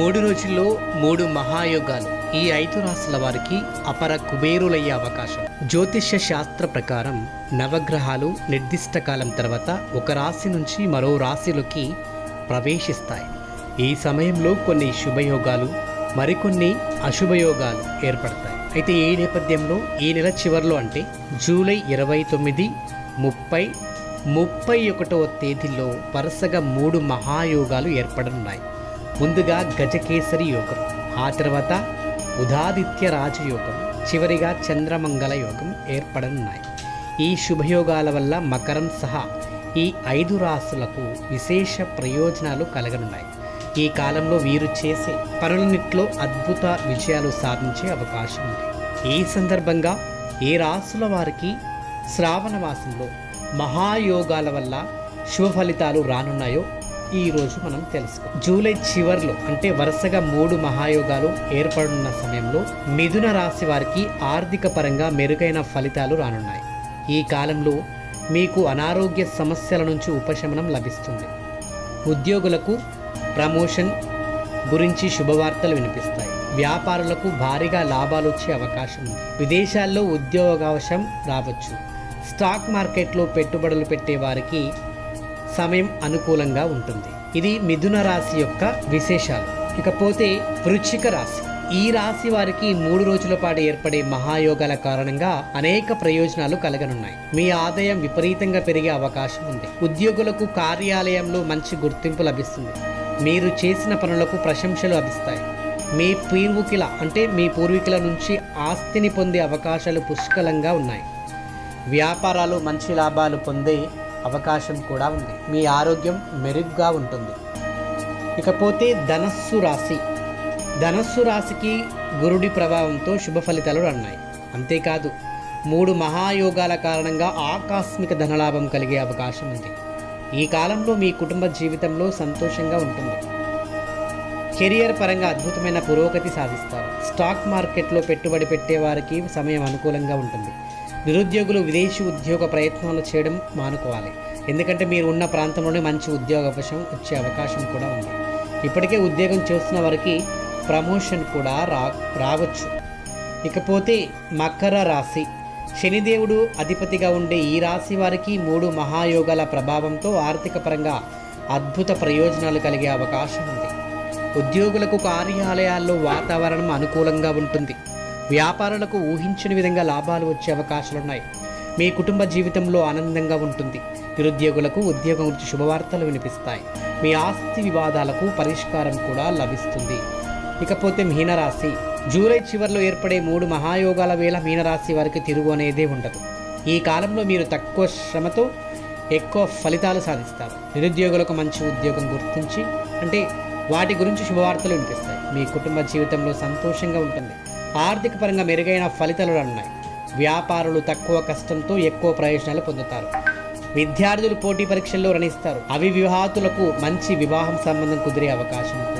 మూడు రోజుల్లో మూడు మహాయోగాలు. ఈ ఐదు రాశుల వారికి అపర కుబేరులయ్యే అవకాశం. జ్యోతిష్య శాస్త్ర ప్రకారం నవగ్రహాలు నిర్దిష్ట కాలం తర్వాత ఒక రాశి నుంచి మరో రాశిలోకి ప్రవేశిస్తాయి. ఈ సమయంలో కొన్ని శుభయోగాలు మరికొన్ని అశుభయోగాలు ఏర్పడతాయి. అయితే ఈ నేపథ్యంలో ఈ నెల చివరిలో అంటే జూలై ఇరవై తొమ్మిది ముప్పై ముప్పై ఒకటవ తేదీలో వరుసగా మూడు మహాయోగాలు ఏర్పడనున్నాయి. ముందుగా గజకేసరి యోగం ఆ తర్వాత ఉదాదిత్య రాజయోగం చివరిగా చంద్రమంగళ యోగం ఏర్పడనున్నాయి. ఈ శుభయోగాల వల్ల మకరం సహా ఈ ఐదు రాసులకు విశేష ప్రయోజనాలు కలగనున్నాయి. ఈ కాలంలో వీరు చేసే పనులన్నింటిలో అద్భుత విజయాలు సాధించే అవకాశం ఉంది. ఈ సందర్భంగా ఏ రాసుల వారికి శ్రావణ మాసంలో మహాయోగాల వల్ల శుభ ఫలితాలు రానున్నాయో ఈరోజు మనం తెలుసుకో జూలై చివర్లో అంటే వరుసగా మూడు మహాయోగాలు ఏర్పడున్న సమయంలో మిథున రాశి వారికి ఆర్థిక పరంగా మెరుగైన ఫలితాలు రానున్నాయి. ఈ కాలంలో మీకు అనారోగ్య సమస్యల నుంచి ఉపశమనం లభిస్తుంది. ఉద్యోగులకు ప్రమోషన్ గురించి శుభవార్తలు వినిపిస్తాయి. వ్యాపారులకు భారీగా లాభాలు వచ్చే అవకాశం ఉంది. విదేశాల్లో ఉద్యోగావశం రావచ్చు. స్టాక్ మార్కెట్లో పెట్టుబడులు పెట్టే వారికి సమయం అనుకూలంగా ఉంటుంది. ఇది మిథున రాశి యొక్క విశేషాలు. ఇకపోతే వృశ్చిక రాశి. ఈ రాశి వారికి మూడు రోజుల పాటు ఏర్పడే మహాయోగాల కారణంగా అనేక ప్రయోజనాలు కలగనున్నాయి. మీ ఆదాయం విపరీతంగా పెరిగే అవకాశం ఉంది. ఉద్యోగులకు కార్యాలయంలో మంచి గుర్తింపు లభిస్తుంది. మీరు చేసిన పనులకు ప్రశంసలు లభిస్తాయి. మీ పూర్వీకుల అంటే మీ పూర్వీకుల నుంచి ఆస్తిని పొందే అవకాశాలు పుష్కలంగా ఉన్నాయి. వ్యాపారాలు మంచి లాభాలు పొందే అవకాశం కూడా ఉంది. మీ ఆరోగ్యం మెరుగ్గా ఉంటుంది. ఇకపోతే ధనస్సు రాశి. ధనస్సు రాశికి గురుడి ప్రభావంతో శుభ ఫలితాలు అన్నాయి అంతేకాదు మూడు మహాయోగాల కారణంగా ఆకస్మిక ధనలాభం కలిగే అవకాశం ఉంది. ఈ కాలంలో మీ కుటుంబ జీవితంలో సంతోషంగా ఉంటుంది. కెరియర్ పరంగా అద్భుతమైన పురోగతి సాధిస్తారు. స్టాక్ మార్కెట్లో పెట్టుబడి పెట్టే వారికి సమయం అనుకూలంగా ఉంటుంది. నిరుద్యోగులు విదేశీ ఉద్యోగ ప్రయత్నాలు చేయడం మానుకోవాలి. ఎందుకంటే మీరు ఉన్న ప్రాంతంలోనే మంచి ఉద్యోగ అవకాశం వచ్చే అవకాశం కూడా ఉంది. ఇప్పటికే ఉద్యోగం చేస్తున్న వారికి ప్రమోషన్ కూడా రా రావచ్చు. ఇకపోతే మకర రాశి. శనిదేవుడు అధిపతిగా ఉండే ఈ రాశి వారికి మూడు మహాయోగాల ప్రభావంతో ఆర్థిక పరంగా అద్భుత ప్రయోజనాలు కలిగే అవకాశం ఉంది. ఉద్యోగులకు కార్యాలయాల్లో వాతావరణం అనుకూలంగా ఉంటుంది. వ్యాపారాలకు ఊహించని విధంగా లాభాలు వచ్చే అవకాశాలున్నాయి. మీ కుటుంబ జీవితంలో ఆనందంగా ఉంటుంది. నిరుద్యోగులకు ఉద్యోగం గురించి శుభవార్తలు వినిపిస్తాయి. మీ ఆస్తి వివాదాలకు పరిష్కారం కూడా లభిస్తుంది. ఇకపోతే మీనరాశి. జూలై చివరిలో ఏర్పడే మూడు మహాయోగాల వేళ మీనరాశి వారికి తిరుగు అనేదే ఉండదు. ఈ కాలంలో మీరు తక్కువ శ్రమతో ఎక్కువ ఫలితాలు సాధిస్తారు. నిరుద్యోగులకు మంచి ఉద్యోగం గుర్తించి అంటే వాటి గురించి శుభవార్తలు వినిపిస్తాయి. మీ కుటుంబ జీవితంలో సంతోషంగా ఉంటుంది. ఆర్థిక పరంగా మెరుగైన ఫలితాలు ఉన్నాయి వ్యాపారులు తక్కువ కష్టంతో ఎక్కువ ప్రయోజనాలు పొందుతారు. విద్యార్థులు పోటీ పరీక్షల్లో రణిస్తారు అవివాహితులకు మంచి వివాహం సంబంధం కుదిరే అవకాశం కూడా